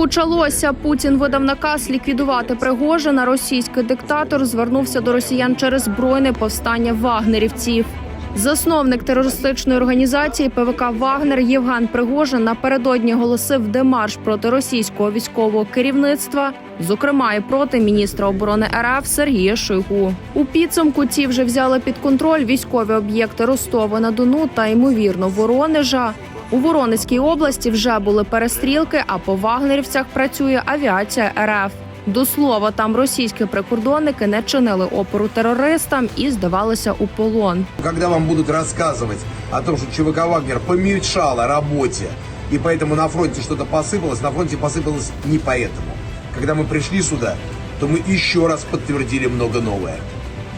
Почалося. Путін видав наказ ліквідувати Пригожина. Російський диктатор звернувся до росіян через збройне повстання вагнерівців. Засновник терористичної організації ПВК Вагнер Євген Пригожин напередодні голосив демарш проти російського військового керівництва, зокрема і проти міністра оборони РФ Сергія Шойгу. У підсумку ці вже взяли під контроль військові об'єкти Ростова на Дону та ймовірно Воронежа. У Воронезькій області вже були перестрілки, а по вагнерівцях працює авіація РФ. До слова, там російські прикордонники не чинили опору терористам і здавалися у полон. Когда вам будут рассказывать о том, что ЧВК «Вагнер» помешала работе, и поэтому на фронте что-то посыпалось, на фронте посыпалось не поэтому. Когда мы пришли сюда, то мы еще раз подтвердили много новое.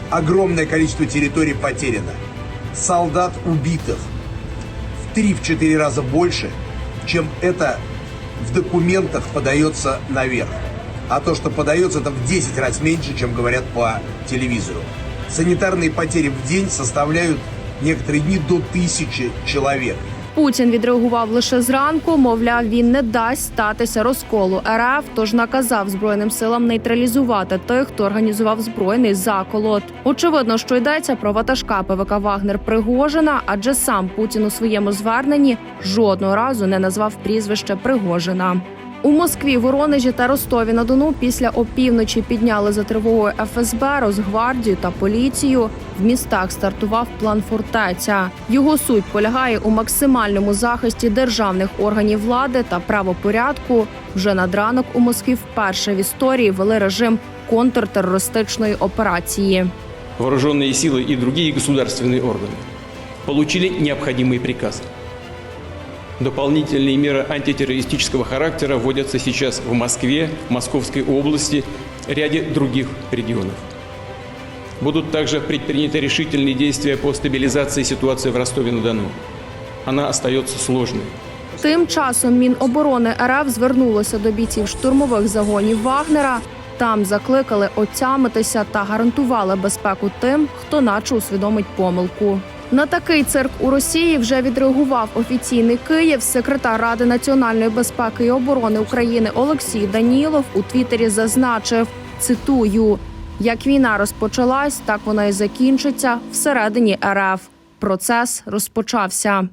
Огромное количество территорий потеряно. Солдат убитых в 3-4 раза больше, чем это в документах подается наверх. А то, что подается, это в 10 раз меньше, чем говорят по телевизору. Санитарные потери в день составляют некоторые дни до тысячи человек. Путін відреагував лише зранку. Мовляв, він не дасть статися розколу РФ, тож наказав збройним силам нейтралізувати тих, хто організував збройний заколот. Очевидно, що йдеться про ватажка ПВК Вагнер Пригожина, адже сам Путін у своєму зверненні жодного разу не назвав прізвище Пригожина. У Москві, Воронежі та Ростові на Дону після опівночі підняли за тривогою ФСБ, Росгвардію та поліцію. В містах стартував план фортеця. Його суть полягає у максимальному захисті державних органів влади та правопорядку. Вже над ранок у Москві вперше в історії ввели режим контртерористичної операції. вооруженные силы и другие государственные органы получили необходимые приказы. Дополнительные меры антитеррористического характера вводятся сейчас в Москве, Московской области, ряде других регионов. Будут также предприняты решительные действия по стабилизации ситуации в Ростове-на-Дону. Она остается сложной. Тим часом Міноборони РФ звернулося до бійців штурмових загонів Вагнера. Там закликали отямитися та гарантували безпеку тим, хто наче усвідомить помилку. На такий цирк у Росії вже відреагував офіційний Київ. Секретар Ради національної безпеки і оборони України Олексій Данілов у Твіттері зазначив: цитую: як війна розпочалась, так вона і закінчиться всередині РФ. Процес розпочався.